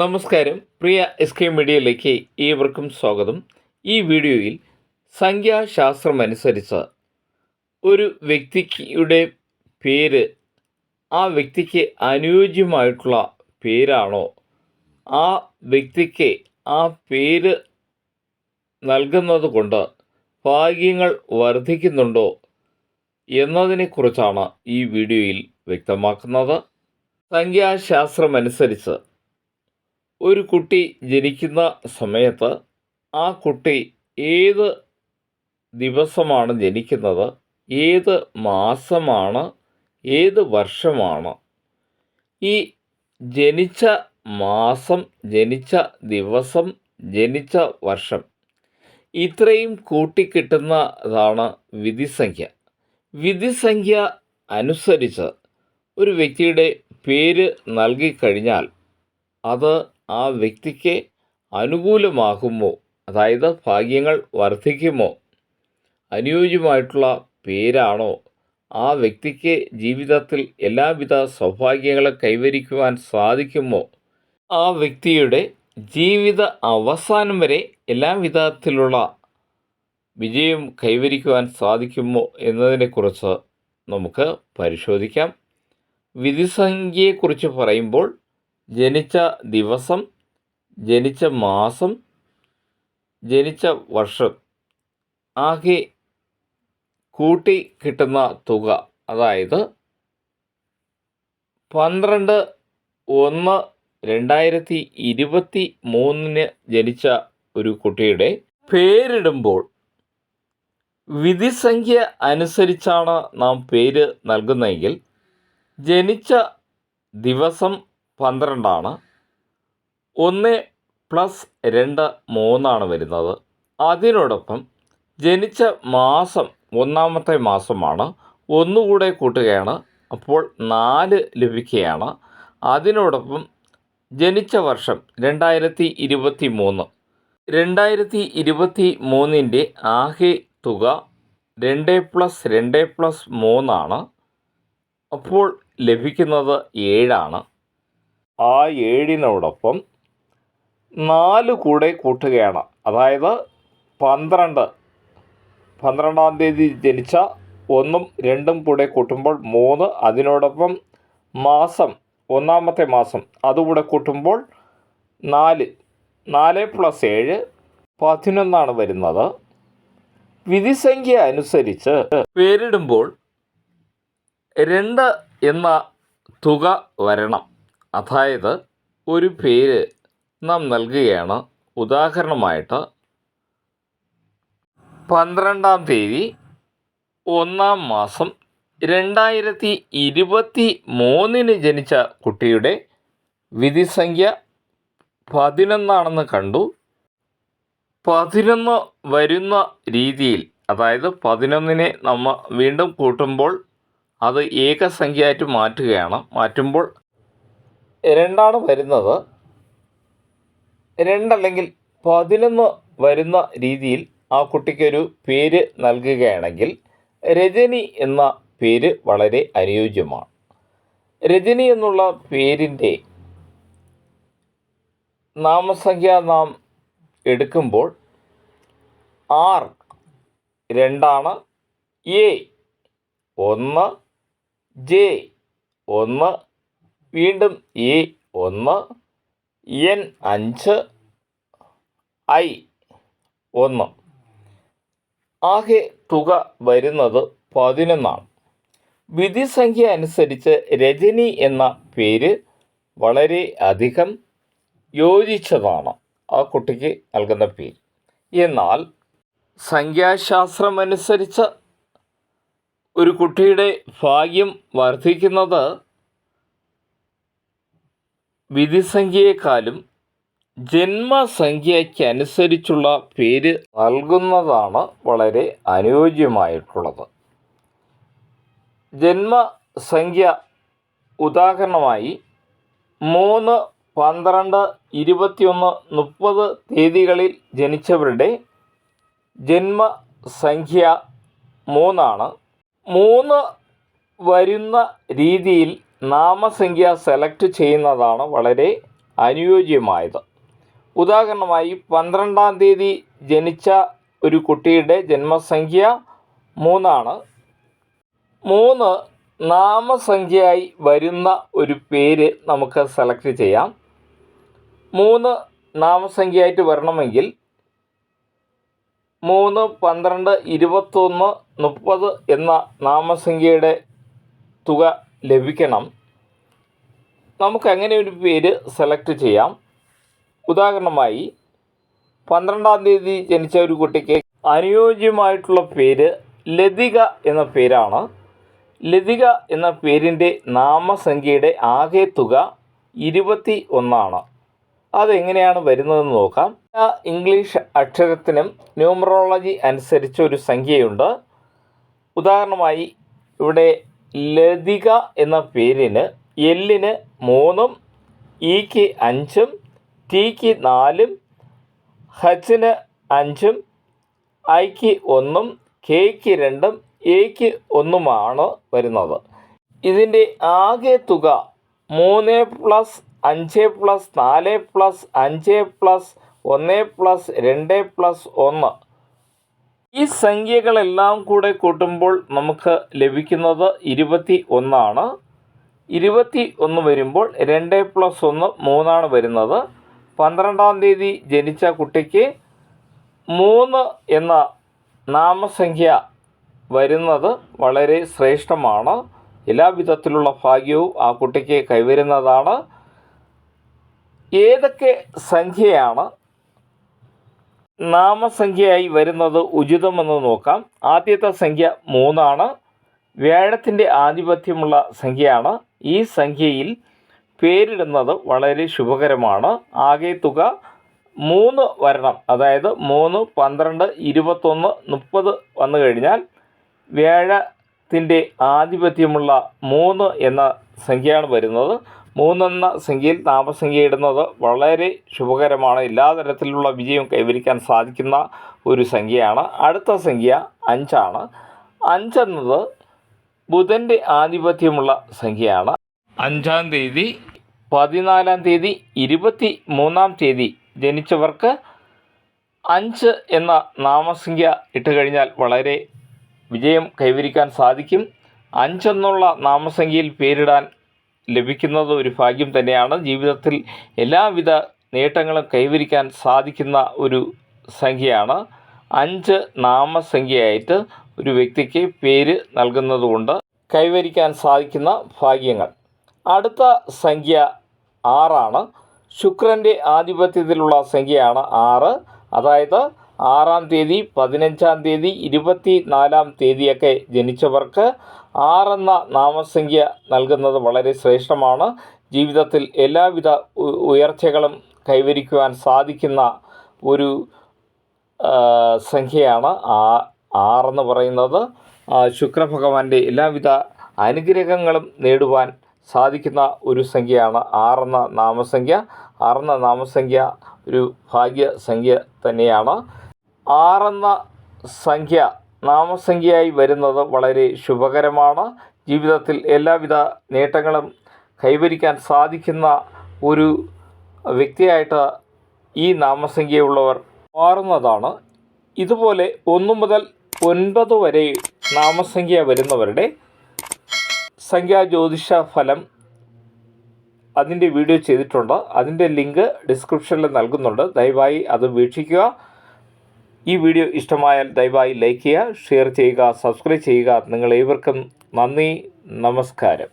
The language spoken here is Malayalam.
നമസ്കാരം. പ്രിയ എസ് കെ മീഡിയയിലേക്ക് ഏവർക്കും സ്വാഗതം. ഈ വീഡിയോയിൽ സംഖ്യാശാസ്ത്രമനുസരിച്ച് ഒരു വ്യക്തിയുടെ പേര് ആ വ്യക്തിക്ക് അനുയോജ്യമായിട്ടുള്ള പേരാണോ? ആ വ്യക്തിക്ക് ആ പേര് നൽകുന്നത് കൊണ്ട് ഭാഗ്യങ്ങൾ വർദ്ധിക്കുന്നുണ്ടോ എന്നതിനെക്കുറിച്ചാണ് ഈ വീഡിയോയിൽ വ്യക്തമാക്കുന്നത്. സംഖ്യാശാസ്ത്രമനുസരിച്ച് ഒരു കുട്ടി ജനിക്കുന്ന സമയത്ത് ആ കുട്ടി ഏത് ദിവസമാണ് ജനിക്കുന്നത്? ഏത് മാസമാണ്? ഏത് വർഷമാണ്? ഈ ജനിച്ച മാസം ജനിച്ച ദിവസം ജനിച്ച വർഷം ഇത്രയും കൂട്ടിക്കിട്ടുന്നതാണ് വിധിസംഖ്യ. വിധിസംഖ്യ അനുസരിച്ച് ഒരു വ്യക്തിയുടെ പേര് നൽകിക്കഴിഞ്ഞാൽ അത് ആ വ്യക്തിക്ക് അനുകൂലമാകുമോ? അതായത് ഭാഗ്യങ്ങൾ വർദ്ധിക്കുമോ? അനുയോജ്യമായിട്ടുള്ള പേരാണോ? ആ വ്യക്തിക്ക് ജീവിതത്തിൽ എല്ലാവിധ സൗഭാഗ്യങ്ങളും കൈവരിക്കുവാൻ സാധിക്കുമോ? ആ വ്യക്തിയുടെ ജീവിത അവസാനം വരെ എല്ലാവിധത്തിലുള്ള വിജയം കൈവരിക്കുവാൻ സാധിക്കുമോ എന്നതിനെക്കുറിച്ച് നമുക്ക് പരിശോധിക്കാം. വിധിസംഖ്യയെക്കുറിച്ച് പറയുമ്പോൾ ജനിച്ച ദിവസം ജനിച്ച മാസം ജനിച്ച വർഷം. ആകെ കൂട്ടി കിട്ടുന്ന തുക അതായത് പന്ത്രണ്ട് ഒന്ന് രണ്ടായിരത്തി ഇരുപത്തി മൂന്നിന് ജനിച്ച ഒരു കുട്ടിയുടെ പേരിടുമ്പോൾ വിധിസംഖ്യ അനുസരിച്ചാണ് നാം പേര് നൽകുന്നതെങ്കിൽ ജനിച്ച ദിവസം പന്ത്രണ്ടാണ്. ഒന്ന് പ്ലസ് രണ്ട് മൂന്നാണ് വരുന്നത്. അതിനോടൊപ്പം ജനിച്ച മാസം ഒന്നാമത്തെ മാസമാണ്. ഒന്നുകൂടെ കൂട്ടുകയാണ്. അപ്പോൾ നാല് ലഭിക്കുകയാണ്. അതിനോടൊപ്പം ജനിച്ച വർഷം രണ്ടായിരത്തി ഇരുപത്തി മൂന്ന് രണ്ടായിരത്തി ഇരുപത്തി മൂന്നിന്റെ ആകെ തുക രണ്ട് പ്ലസ് രണ്ട് പ്ലസ് മൂന്നാണ്. അപ്പോൾ ലഭിക്കുന്നത് ഏഴാണ്. ആ ഏഴിനോടൊപ്പം നാല് കൂടെ കൂട്ടുകയാണ്. അതായത് പന്ത്രണ്ട്. പന്ത്രണ്ടാം തീയതി ജനിച്ച ഒന്നും രണ്ടും കൂടെ കൂട്ടുമ്പോൾ മൂന്ന്. അതിനോടൊപ്പം മാസം ഒന്നാമത്തെ മാസം അതുകൂടെ കൂട്ടുമ്പോൾ നാല്. നാല് പ്ലസ് ഏഴ് പതിനൊന്നാണ് വരുന്നത്. വിധിസംഖ്യ അനുസരിച്ച് പേരിടുമ്പോൾ രണ്ട് എന്ന തുക വരണം. അതായത് ഒരു പേര് നാം നൽകുകയാണ്. ഉദാഹരണമായിട്ട് പന്ത്രണ്ടാം തീയതി ഒന്നാം മാസം രണ്ടായിരത്തി ഇരുപത്തി മൂന്നിന് ജനിച്ച കുട്ടിയുടെ വിധിസംഖ്യ പതിനൊന്നാണെന്ന് കണ്ടു. പതിനൊന്ന് വരുന്ന രീതിയിൽ അതായത് പതിനൊന്നിനെ നമ്മൾ വീണ്ടും കൂട്ടുമ്പോൾ അത് ഏകസംഖ്യയായിട്ട് മാറ്റുകയാണ്. മാറ്റുമ്പോൾ രണ്ടാണ് വരുന്നത്. രണ്ടല്ലെങ്കിൽ പതിനൊന്ന് വരുന്ന രീതിയിൽ ആ കുട്ടിക്കൊരു പേര് നൽകുകയാണെങ്കിൽ രജനി എന്ന പേര് വളരെ അനുയോജ്യമാണ്. രജനി എന്നുള്ള പേരിന്റെ നാമസംഖ്യ നാം എടുക്കുമ്പോൾ ആർ രണ്ടാണ് എ ഒന്ന് ജെ ഒന്ന് വീണ്ടും ഇ ഒന്ന് എൻ അഞ്ച് ഐ ഒന്ന്. ആകെ തുക വരുന്നത് പതിനൊന്നാണ്. വിധിസംഖ്യ അനുസരിച്ച് രജനി എന്ന പേര് വളരെ അധികം യോജിച്ചതാണ് ആ കുട്ടിക്ക് നൽകുന്ന പേര്. എന്നാൽ സംഖ്യാശാസ്ത്രമനുസരിച്ച് ഒരു കുട്ടിയുടെ ഭാഗ്യം വർദ്ധിക്കുന്നത് വിധിസംഖ്യയെക്കാളും ജന്മസംഖ്യയ്ക്കനുസരിച്ചുള്ള പേര് നൽകുന്നതാണ് വളരെ അനുയോജ്യമായിട്ടുള്ളത്. ജന്മസംഖ്യ ഉദാഹരണമായി മൂന്ന് പന്ത്രണ്ട് ഇരുപത്തിയൊന്ന് മുപ്പത് തീയതികളിൽ ജനിച്ചവരുടെ ജന്മസംഖ്യ മൂന്നാണ്. മൂന്ന് വരുന്ന രീതിയിൽ നാമസംഖ്യ സെലക്ട് ചെയ്യുന്നതാണ് വളരെ അനുയോജ്യമായത്. ഉദാഹരണമായി പന്ത്രണ്ടാം തീയതി ജനിച്ച ഒരു കുട്ടിയുടെ ജന്മസംഖ്യ മൂന്നാണ്. മൂന്ന് നാമസംഖ്യയായി വരുന്ന ഒരു പേര് നമുക്ക് സെലക്ട് ചെയ്യാം. മൂന്ന് നാമസംഖ്യയായിട്ട് വരണമെങ്കിൽ മൂന്ന് പന്ത്രണ്ട് ഇരുപത്തൊന്ന് മുപ്പത് എന്ന നാമസംഖ്യയുടെ തുക ലഭിക്കണം. നമുക്ക് അങ്ങനെ ഒരു പേര് സെലക്ട് ചെയ്യാം? ഉദാഹരണമായി പന്ത്രണ്ടാം തീയതി ജനിച്ച ഒരു കുട്ടിക്ക് അനുയോജ്യമായിട്ടുള്ള പേര് ലതിക എന്ന പേരാണ്. ലതിക എന്ന പേരിന്റെ നാമസംഖ്യയുടെ ആകെ തുക ഇരുപത്തി ഒന്നാണ് അതെങ്ങനെയാണ് വരുന്നതെന്ന് നോക്കാം. ഇംഗ്ലീഷ് അക്ഷരത്തിനും ന്യൂമറോളജി അനുസരിച്ച് ഒരു സംഖ്യയുണ്ട്. ഉദാഹരണമായി ഇവിടെ ലതിക എന്ന പേരിന് എല്ലിന് മൂന്നും ഇക്ക് അഞ്ചും ടിക്ക് നാലും ഹച്ചിന് അഞ്ചും ഐക്ക് ഒന്നും കെക്ക് രണ്ടും എക്ക് ഒന്നുമാണ് വരുന്നത്. ഇതിന്റെ ആകെ തുക മൂന്ന് പ്ലസ് അഞ്ച് പ്ലസ് നാല് പ്ലസ് അഞ്ച് പ്ലസ് ഒന്ന് പ്ലസ് രണ്ട് പ്ലസ് ഒന്ന് ഈ സംഖ്യകളെല്ലാം കൂടെ കൂട്ടുമ്പോൾ നമുക്ക് ലഭിക്കുന്നത് ഇരുപത്തി ഒന്നാണ് ഇരുപത്തി ഒന്ന് വരുമ്പോൾ രണ്ട് പ്ലസ് ഒന്ന് മൂന്നാണ് വരുന്നത്. പന്ത്രണ്ടാം തീയതി ജനിച്ച കുട്ടിക്ക് മൂന്ന് എന്ന നാമസംഖ്യ വരുന്നത് വളരെ ശ്രേഷ്ഠമാണ്. എല്ലാ വിധത്തിലുള്ള ഭാഗ്യവും ആ കുട്ടിക്ക് കൈവരുന്നതാണ്. ഏതൊക്കെ സംഖ്യയാണ് നാമസംഖ്യയായി വരുന്നത് ഉചിതമെന്ന് നോക്കാം. ആദ്യത്തെ സംഖ്യ മൂന്നാണ്. വ്യാഴത്തിന്റെ ആധിപത്യമുള്ള സംഖ്യയാണ്. ഈ സംഖ്യയിൽ പേരിടുന്നത് വളരെ ശുഭകരമാണ്. ആകെ തുക മൂന്ന് വരണം. അതായത് മൂന്ന് പന്ത്രണ്ട് ഇരുപത്തൊന്ന് മുപ്പത് വന്നു കഴിഞ്ഞാൽ വ്യാഴത്തിന്റെ ആധിപത്യമുള്ള മൂന്ന് എന്ന സംഖ്യയാണ് വരുന്നത്. മൂന്നെന്ന സംഖ്യയിൽ നാമസംഖ്യ ഇടുന്നത് വളരെ ശുഭകരമാണ്. എല്ലാ തരത്തിലുള്ള വിജയവും കൈവരിക്കാൻ സാധിക്കുന്ന ഒരു സംഖ്യയാണ്. അടുത്ത സംഖ്യ അഞ്ചാണ്. അഞ്ചെന്നത് ബുധന്റെ ആധിപത്യമുള്ള സംഖ്യയാണ്. അഞ്ചാം തീയതി പതിനാലാം തീയതി ഇരുപത്തി മൂന്നാം തീയതി ജനിച്ചവർക്ക് അഞ്ച് എന്ന നാമസംഖ്യ ഇട്ട് കഴിഞ്ഞാൽ വളരെ വിജയം കൈവരിക്കാൻ സാധിക്കും. അഞ്ചെന്നുള്ള നാമസംഖ്യയിൽ പേരിടാൻ ലഭിക്കുന്നത് ഒരു ഭാഗ്യം തന്നെയാണ്. ജീവിതത്തിൽ എല്ലാവിധ നേട്ടങ്ങളും കൈവരിക്കാൻ സാധിക്കുന്ന ഒരു സംഖ്യയാണ്. അഞ്ച് നാമസംഖ്യയായിട്ട് ഒരു വ്യക്തിക്ക് പേര് നൽകുന്നതുകൊണ്ട് കൈവരിക്കാൻ സാധിക്കുന്ന ഭാഗ്യങ്ങൾ. അടുത്ത സംഖ്യ ആറാണ്. ശുക്രന്റെ ആധിപത്യത്തിലുള്ള സംഖ്യയാണ് ആറ്. അതായത് ആറാം തീയതി പതിനഞ്ചാം തീയതി ഇരുപത്തി നാലാം തീയതിയൊക്കെ ജനിച്ചവർക്ക് ആറെന്ന നാമസംഖ്യ നൽകുന്നത് വളരെ ശ്രേഷ്ഠമാണ്. ജീവിതത്തിൽ എല്ലാവിധ ഉയർച്ചകളും കൈവരിക്കുവാൻ സാധിക്കുന്ന ഒരു സംഖ്യയാണ് ആ ആറെന്ന് പറയുന്നത്. ശുക്രഭഗവാന്റെ എല്ലാവിധ അനുഗ്രഹങ്ങളും നേടുവാൻ സാധിക്കുന്ന ഒരു സംഖ്യയാണ് ആറെന്ന നാമസംഖ്യ. ആറെന്ന നാമസംഖ്യ ഒരു ഭാഗ്യസംഖ്യ തന്നെയാണ്. ആറെന്ന സംഖ്യ നാമസംഖ്യയായി വരുന്നത് വളരെ ശുഭകരമാണ്. ജീവിതത്തിൽ എല്ലാവിധ നേട്ടങ്ങളും കൈവരിക്കാൻ സാധിക്കുന്ന ഒരു വ്യക്തിയായിട്ട് ഈ നാമസംഖ്യയുള്ളവർ മാറുന്നതാണ്. ഇതുപോലെ ഒന്നു മുതൽ ഒൻപത് വരെ നാമസംഖ്യ വരുന്നവരുടെ സംഖ്യാ ജ്യോതിഷ ഫലം അതിന്റെ വീഡിയോ ചെയ്തിട്ടുണ്ട്. അതിന്റെ ലിങ്ക് ഡിസ്ക്രിപ്ഷനിൽ നൽകുന്നുണ്ട്. ദയവായി അത് വീക്ഷിക്കുക. ഈ വീഡിയോ ഇഷ്ടമായാൽ ദയവായി ലൈക്ക് ചെയ്യുക ഷെയർ ചെയ്യുക സബ്സ്ക്രൈബ് ചെയ്യുക. നിങ്ങൾ ഏവർക്കും നന്ദി നമസ്കാരം.